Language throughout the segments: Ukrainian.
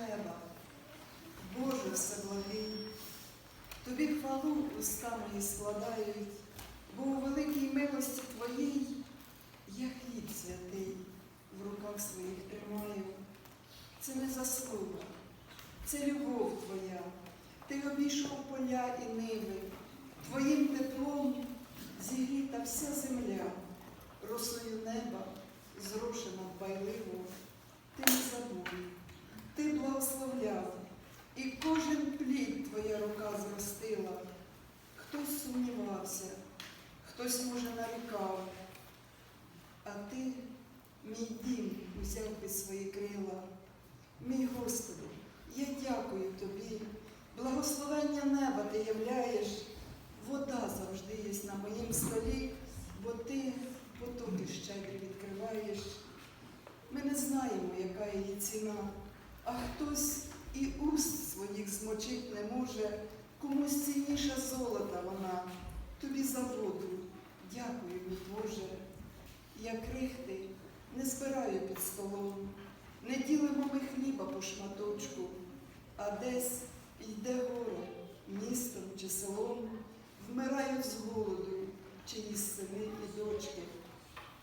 неба. Боже всеблагий, тобі хвалу уста мої складають, бо у великій милості Твоїй я хліб святий в руках своїх тримаю. Це не заслуга, це любов Твоя. Ти обійшов поля і ниви, Твоїм теплом зігріта вся земля, росою неба зрошена дбайливо. Ти не забув, і кожен плід твоя рука зростила. Хтось сумнівався, хтось, може, нарікав, а ти, мій дім, узяв під свої крила. Мій Господи, я дякую тобі. Благословення неба ти являєш, вода завжди є на моїм столі, бо ти потоки щедрі відкриваєш. Ми не знаємо, яка її ціна, а хтось і не може, комусь цінніша золота вона, тобі за воду. Дякую, мій Боже. Я крихти не збираю під столом, не ділимо ми хліба по шматочку, а десь йде горе, містом чи селом, вмирають з голоду чиїсь сини і дочки.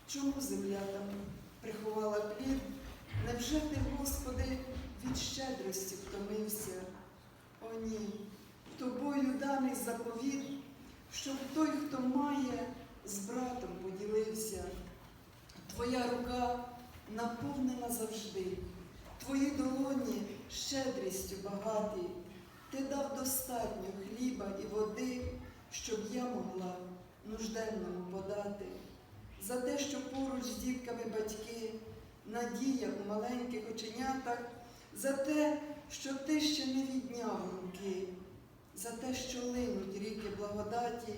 Чому земля там приховала плід? Невже ти, Господи, від щедрості втомився? Даний заповіт, щоб той, хто має, з братом поділився. Твоя рука наповнена завжди, твої долоні щедрістю багаті. Ти дав достатньо хліба і води, щоб я могла нужденному подати. За те, що поруч з дітками батьки, надія у маленьких оченятах, за те, що ти ще не відняв руки, за те, що линуть ріки благодаті,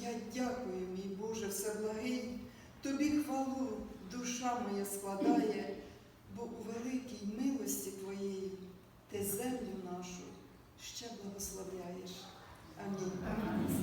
я дякую, мій Боже, всеблагий, тобі хвалу душа моя складає, бо у великій милості твоїй ти землю нашу ще благословляєш. Амінь.